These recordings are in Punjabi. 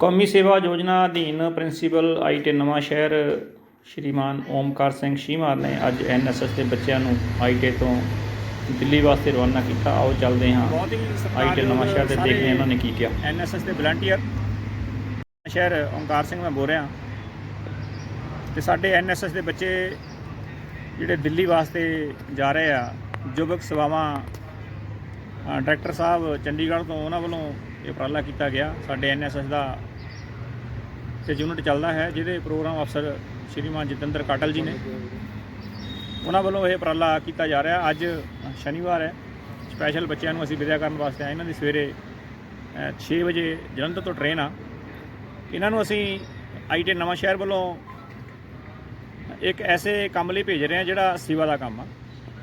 ਕੌਮੀ ਸੇਵਾ ਯੋਜਨਾ ਅਧੀਨ ਪ੍ਰਿੰਸੀਪਲ ਆਈਟੀ ਨਵਾਂ ਸ਼ਹਿਰ ਸ਼੍ਰੀਮਾਨ ਓਮਕਾਰ ਸਿੰਘ ਸ਼ੀਮਾਰ ਨੇ ਅੱਜ ਐਨਐਸਐਸ ਦੇ ਬੱਚਿਆਂ ਨੂੰ ਆਈਟੀ ਤੋਂ ਦਿੱਲੀ ਵਾਸਤੇ ਰਵਾਨਾ ਕੀਤਾ। ਆਓ ਚੱਲਦੇ ਹਾਂ। ਆਈਟੀ ਨਵਾਂ ਸ਼ਹਿਰ ਦੇ ਦੇਖਦੇ ਹਾਂ ਇਹਨਾਂ ਨੇ ਕੀ ਕਿਹਾ। ਐਨਐਸਐਸ ਦੇ ਵਲੰਟੀਅਰ। ਸ਼ਹਿਰ ਓਮਕਾਰ ਸਿੰਘ ਮੈਂ ਬੋਲ ਰਿਹਾ। ਤੇ ਸਾਡੇ ਐਨਐਸਐਸ ਦੇ ਬੱਚੇ ਜਿਹੜੇ ਦਿੱਲੀ ਵਾਸਤੇ ਜਾ ਰਹੇ ਆ ਯੁਵਕ ਸੇਵਾਵਾਂ ਡਾਇਰੈਕਟਰ ਸਾਹਿਬ ਚੰਡੀਗੜ੍ਹ ਤੋਂ ਉਹਨਾਂ ਵੱਲੋਂ ਇਹ ਉਪਰਾਲਾ ਕੀਤਾ ਗਿਆ। ਸਾਡੇ ਐਨਐਸਐਸ ਦਾ ਤੇ ਯੂਨਿਟ ਚੱਲਦਾ ਹੈ ਜਿਹਦੇ ਪ੍ਰੋਗਰਾਮ ਅਫਸਰ ਸ਼੍ਰੀਮਾਨ ਜਤਿੰਦਰ ਕਾਟਲ ਜੀ ਨੇ। ਉਹਨਾਂ ਵੱਲੋਂ ਇਹ ਉਪਰਾਲਾ ਕੀਤਾ ਜਾ ਰਿਹਾ। ਅੱਜ ਸ਼ਨੀਵਾਰ ਹੈ। ਸਪੈਸ਼ਲ ਬੱਚਿਆਂ ਨੂੰ ਅਸੀਂ ਵਿਦਿਆ ਕਰਨ ਵਾਸਤੇ ਆਏ। ਇਹਨਾਂ ਦੀ ਸਵੇਰੇ ਅ, 6 ਵਜੇ ਜਲੰਧਰ ਤੋਂ ਟ੍ਰੇਨ ਆ। ਇਹਨਾਂ ਨੂੰ ਅਸੀਂ ਆਈਟੀ ਨਵਾਂ ਸ਼ਹਿਰ ਵੱਲੋਂ ਇੱਕ ਐਸੇ ਕੰਮ ਲਈ ਭੇਜ ਰਹੇ ਹਾਂ ਜਿਹੜਾ ਸੇਵਾ ਦਾ ਕੰਮ ਆ।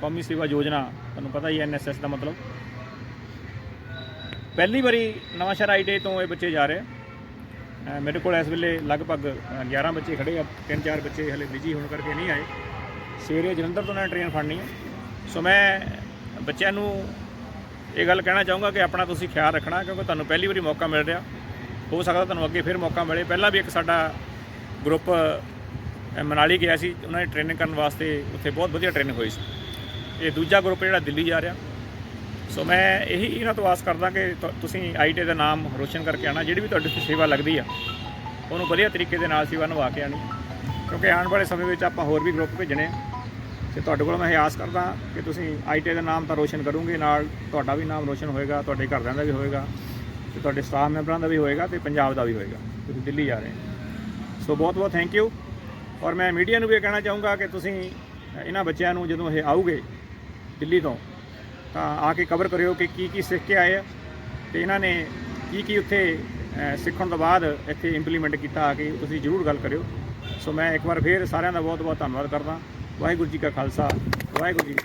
ਕੌਮੀ ਸੇਵਾ ਯੋਜਨਾ ਤੁਹਾਨੂੰ ਪਤਾ ਹੀ ਐਨਐਸਐਸ ਦਾ ਮਤਲਬ। ਪਹਿਲੀ ਵਾਰੀ ਨਵਾਂਸ਼ਹਿਰ ਸ਼ਹਿਰ ਆਈਟੀ ਤੋਂ ਇਹ ਬੱਚੇ ਜਾ ਰਹੇ ਆ। ਮੇਰੇ ਕੋਲ ਇਸ ਵੇਲੇ ਲਗਭਗ ਅ, 11 ਬੱਚੇ ਖੜੇ ਆ। ਤਿੰਨ ਚਾਰ ਬੱਚੇ ਹਲੇ ਬਿਜ਼ੀ ਹੋਣ ਕਰਕੇ ਨਹੀਂ ਆਏ। ਸਵੇਰੇ ਜਲੰਧਰ ਤੋਂ ਨਾ ਟ੍ਰੇਨ ਫੜਨੀ ਹੈ ਸੋ ਮੈਂ ਬੱਚਿਆਂ ਨੂੰ ਇਹ ਗੱਲ ਕਹਿਣਾ ਚਾਹੂੰਗਾ ਕਿ ਆਪਣਾ ਤੁਸੀਂ ਖਿਆਲ ਰੱਖਣਾ ਕਿਉਂਕਿ ਤੁਹਾਨੂੰ ਪਹਿਲੀ ਵਾਰੀ ਮੌਕਾ ਮਿਲ ਰਿਹਾ। ਹੋ ਸਕਦਾ ਤੁਹਾਨੂੰ ਅੱਗੇ ਫਿਰ ਮੌਕਾ ਮਿਲੇ। ਪਹਿਲਾਂ ਵੀ ਇੱਕ ਸਾਡਾ ਗਰੁੱਪ ਮਨਾਲੀ ਗਿਆ ਸੀ। ਉਹਨਾਂ ਨੇ ਟ੍ਰੇਨਿੰਗ ਕਰਨ ਵਾਸਤੇ ਉੱਥੇ ਬਹੁਤ ਵਧੀਆ ਟ੍ਰੇਨਿੰਗ ਹੋਈ ਸੀ। ਇਹ ਦੂਜਾ ਗਰੁੱਪ ਜਿਹੜਾ ਦਿੱਲੀ ਜਾ ਰਿਹਾ। ਸੋ ਮੈਂ ਇਹੀ ਇਹਨਾਂ ਤੋਂ ਆਸ ਕਰਦਾ ਕਿ ਤੁ- ਤੁਸੀਂ ਆਈਟੀ ਦਾ ਨਾਮ ਰੋਸ਼ਨ ਕਰਕੇ ਆਣਾ ਜਿਹੜੀ ਵੀ ਤੁਹਾਡੀ ਸੇਵਾ ਲੱਗਦੀ ਆ, ਉਹਨੂੰ ਵਧੀਆ ਤਰੀਕੇ ਦੇ ਨਾਲ ਸੇਵਾ ਨਿਭਾ ਕੇ ਆਣੀ ਕਿਉਂਕਿ ਆਉਣ ਵਾਲੇ ਸਮੇਂ ਵਿੱਚ ਆਪਾਂ ਹੋਰ ਵੀ ਗਰੁੱਪ ਭੇਜਣੇ ਆ। ਤੇ ਤੁਹਾਡੇ ਕੋਲ ਮੈਂ ਇਹ ਆਸ ਕਰਦਾ ਕਿ ਤੁਸੀਂ ਆਈਟੀ ਦਾ ਨਾਮ ਤਾਂ ਰੋਸ਼ਨ ਕਰੋਗੇ, ਨਾਲ ਤੁਹਾਡਾ ਵੀ ਨਾਮ ਰੋਸ਼ਨ ਹੋਏਗਾ, ਤੁਹਾਡੇ ਘਰਦਿਆਂ ਦਾ ਵੀ ਹੋਏਗਾ, ਤੇ ਤੁਹਾਡੇ ਸਟਾਫ ਮੈਂਬਰਾਂ ਦਾ ਵੀ ਹੋਏਗਾ, ਤੇ ਪੰਜਾਬ ਦਾ ਵੀ ਹੋਏਗਾ। ਤੁਸੀਂ ਦਿੱਲੀ ਜਾ ਰਹੇ ਸੋ ਬਹੁਤ ਬਹੁਤ ਥੈਂਕ ਯੂ ਔਰ ਮੈਂ ਮੀਡੀਆ ਨੂੰ ਵੀ ਇਹ ਕਹਿਣਾ ਚਾਹੂੰਗਾ ਕਿ ਤੁਸੀਂ ਇਹਨਾਂ ਬੱਚਿਆਂ ਨੂੰ ਜਦੋਂ ਇਹ ਆਉਗੇ ਦਿੱਲੀ ਤੋਂ ਤਾਂ ਆ ਕੇ ਕਵਰ ਕਰਿਓ ਕਿ ਕੀ ਕੀ ਸਿੱਖ ਕੇ ਆਏ ਆ। ਤੇ ਇਹਨਾਂ ਨੇ ਕੀ ਕੀ ਉੱਥੇ ਸਿੱਖਣ ਤੋਂ ਬਾਅਦ ਇੱਥੇ ਇੰਪਲੀਮੈਂਟ ਕੀਤਾ ਆ ਕੇ ਤੁਸੀਂ ਜ਼ਰੂਰ ਗੱਲ ਕਰਿਓ। ਸੋ ਮੈਂ ਇੱਕ ਵਾਰ ਫੇਰ ਸਾਰਿਆਂ ਦਾ ਬਹੁਤ ਬਹੁਤ ਧੰਨਵਾਦ ਕਰਦਾ। ਵਾਹਿਗੁਰੂ ਜੀ ਕਾ ਖਾਲਸਾ, ਵਾਹਿਗੁਰੂ ਜੀ